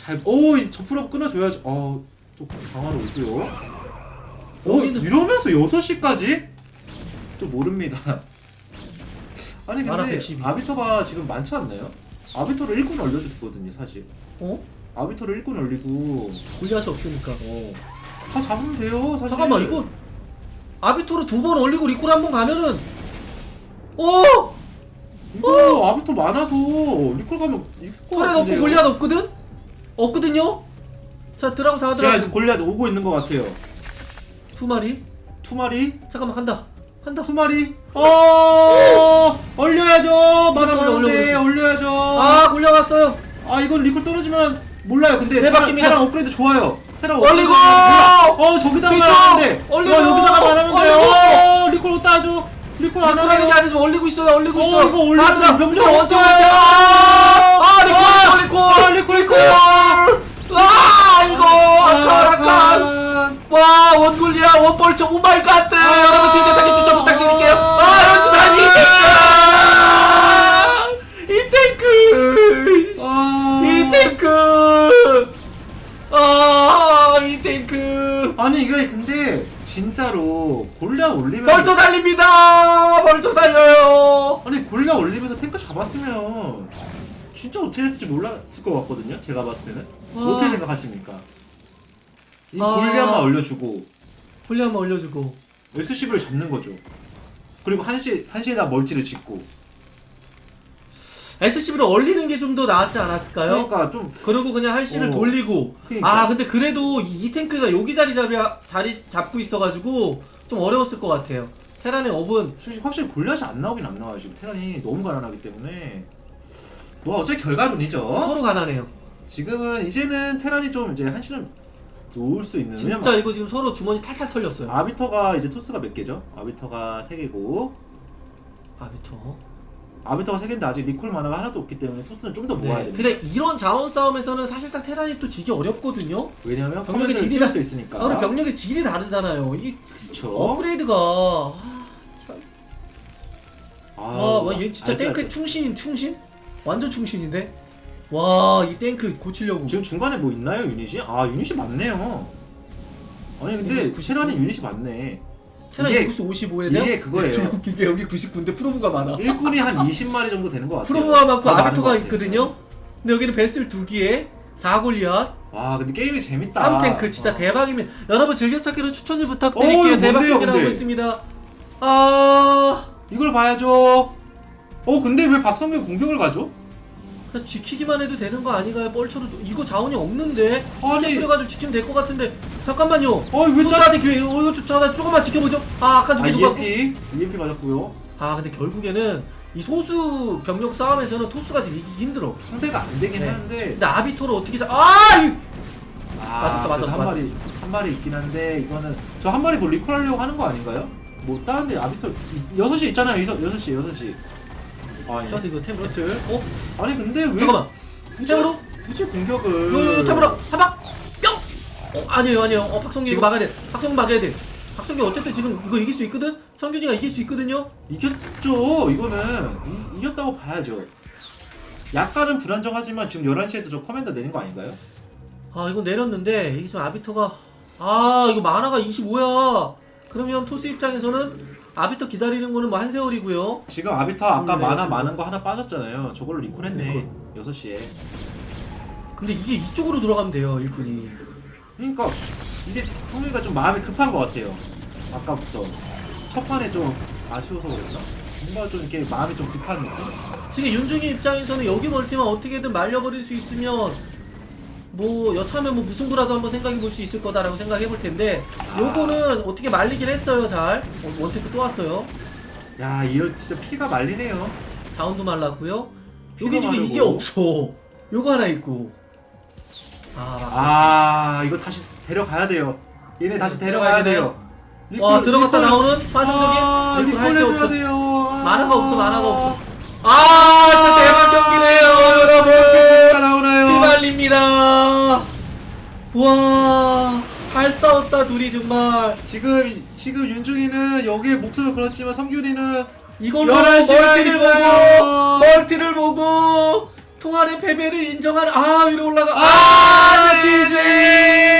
잘, 오, 저 풀업 끊어줘야죠. 어, 또 강화로 오고요. 오, 여기는- 이러면서 6시까지? 또 모릅니다. 아니, 만화 근데 112. 아비터가 지금 많지 않나요? 아비터를 1군 올려도 되거든요, 사실. 어? 아비터를 1군 올리고, 골리앗이 없으니까. 어, 다 잡으면 돼요, 사실. 잠깐만 이거 아비토를 두번 올리고 리콜 한 번 가면은 어? 이거 아비터 많아서 리콜 가면 이길 것 콜에 없고 같은데요? 골리앗 없거든? 없거든요? 자 드라고 제가 사드라 지금 골리앗 오고 있는 것 같아요. 두 마리 투 마리? 잠깐만 간다 간다 두 마리? 어, 올려야죠. 올려, 올려야죠. 아아 이건 리콜 떨어지면 몰라요. 근데 네, 테라, 바뀝니다. 테라 업그레이드 좋아요. 테라 올리고! 어 저기다가 뒤쪽! 하는데. 올리고! 어, 여기다가 말하면 돼요. 올리고! 어, 리콜 어디다 하죠? 리콜 안 리콜 하는 게. 아니지만 올리고 있어요 올리고 어, 있어 이거 올리고 병력 없어요. 아니 이게 근데 진짜로 골리앗 올리면 벌초 달립니다 벌초 달려요 아니 골리앗 올리면서 탱크 잡았으면 진짜 어떻게 했을지 몰랐을 것 같거든요. 제가 봤을 때는 아. 어떻게 생각하십니까? 이 아. 골리앗만 올려주고 골리 한번 올려주고 SCV를 잡는 거죠. 그리고 한시 한시에다 멀티를 짓고. SCB를 얼리는 게 좀 더 나았지 않았을까요? 그러니까 좀 그리고 그냥 할씨를 어. 돌리고 그러니까. 아 근데 그래도 이, 이 탱크가 여기 자리 자리 자리 잡고 있어가지고 좀 어려웠을 것 같아요 테란의 업은 확실히 골리앗이 안 나오긴 안 나와요. 지금 테란이 너무 가난하기 때문에 뭐 어차피 결과론이죠. 서로 가난해요 지금은 이제는 테란이 좀 이제 한시는 놓을 수 있는 진짜 왜냐면 이거 지금 서로 주머니 탈탈 털렸어요 아비터가 이제 토스가 몇 개죠? 아비터가 3개고 아비터 아비터가 3개인데 아직 리콜 만화가 하나도 없기 때문에 토스는 좀 더 모아야 네. 됩니다 근데 이런 자원 싸움에서는 사실상 테란이 또 지기 어렵거든요 왜냐면 병력의 커맨드를 질이 띄울 다- 수 있으니까 아, 우리 병력의 질이 다르잖아요 이 그쵸 업그레이드가 아, 참. 아, 와, 와, 얘 진짜 알죠, 탱크 알죠. 충신인 충신? 완전 충신인데? 와, 이 탱크 고치려고. 지금 중간에 뭐 있나요 유닛이? 아 유닛이 많네요 아니 근데 99. 테란이 유닛이 많네 테란 이게- 인구수 55예요? 이게 그거예요. 좀 웃긴 게 여기 99인데 프로브가 많아. 일꾼이 한 20마리 정도 되는 것 같아요 프로브가 많고 더 많은 아비토가 것 같아요. 있거든요? 근데 여기는 베슬 두 개에 4골리앗, 와 근데 게임이 재밌다 3탱크 진짜 어. 대박입니다. 여러분 즐겨찾기로 추천을 어, 부탁드릴게요. 이거 대박 뭔데요, 근데? 있습니다. 아, 이걸 봐야죠 어 근데 왜 박성균 공격을 가죠? 그냥 지키기만 해도 되는 거 아닌가요? 뻘처로 이거 자원이 없는데 아니. 뿌려가지고 지키면 될 것 같은데 잠깐만요. 어왜 짜? 짜한테 기회 이거 좀 잠깐 조금만 지켜보죠. 아 아까 아 저기 누가 EMP EMP 맞았고요 아 근데 결국에는 이 소수 병력 싸움에서는 토스가 지금 이기기 힘들어. 상대가 안 되긴 네. 하는데 근데 아비토를 어떻게 잡? 아! 이- 아, 맞았어, 맞았어, 그래도 한 맞았어. 마리 한 마리 있긴 한데 이거는 저 한 마리 뭐 리콜하려고 하는 거 아닌가요? 뭐 다른데 아비터 이- 6시 있잖아요. 여섯 6시 6시. 아, 저한테 이거 템 그렇지. 어? 아니 근데 왜 잠깐만. 굳이, 템으로? 굳이 공격을 그 템으로 한방 뿅! 어 아니에요 아니에요. 어 박성기 이거 막아야 돼. 박성기 막아야 돼. 박성기 어쨌든 지금 이거 이길 수 있거든. 성균이가 이길 수 있거든요. 이겼죠. 이거는 이, 이겼다고 봐야죠. 약간은 불안정하지만 지금 11시에도 저 커맨더 내린 거 아닌가요? 아 이거 내렸는데 이게 지금 아비토가 아 이거 만화가 25야. 그러면 토스 입장에서는 아비토 기다리는 거는 뭐 한 세월이고요. 지금 아비터 아까 음, 만화 네, 많은 거 하나 빠졌잖아요. 저걸로 리콜했네. 6시에. 근데 이게 이쪽으로 들어가면 돼요 일꾼이. 그러니까 이게 성우가 좀 마음이 급한 것 같아요. 아까부터 첫 판에 좀 아쉬워서 그랬나? 뭔가 좀 이렇게 마음이 좀 급한 느낌? 지금 윤중이 입장에서는 여기 멀티만 어떻게든 말려버릴 수 있으면 뭐 여차하면 뭐 무승부라도 한번 생각해 볼 수 있을 거다라고 생각해 볼 텐데 요거는 어떻게 말리긴 했어요 잘 어, 원테크 또 왔어요 야, 이거 진짜 피가 말리네요. 자원도 말랐고요 여기 피가 지금 마르고. 이게 없어 요거 하나 있고 아, 아, 이거 다시 데려가야 돼요. 얘네 다시 데려가야 돼요. 와 들어갔다. 나오는 파성적인 아, 리콜 해줘야 돼요. 만화가 없어 만화가 없어 아 진짜 대박 경기네요 여러분 가 나오나요? 피말립니다. 와, 잘 싸웠다, 둘이 정말. 지금, 지금 윤중이는 여기에 목숨을 걸었지만 성균이는 이걸로 멀티를 보고, 멀티를 보고, 통안의 패배를 인정한, 아, 위로 올라가. 아, 지지! 아,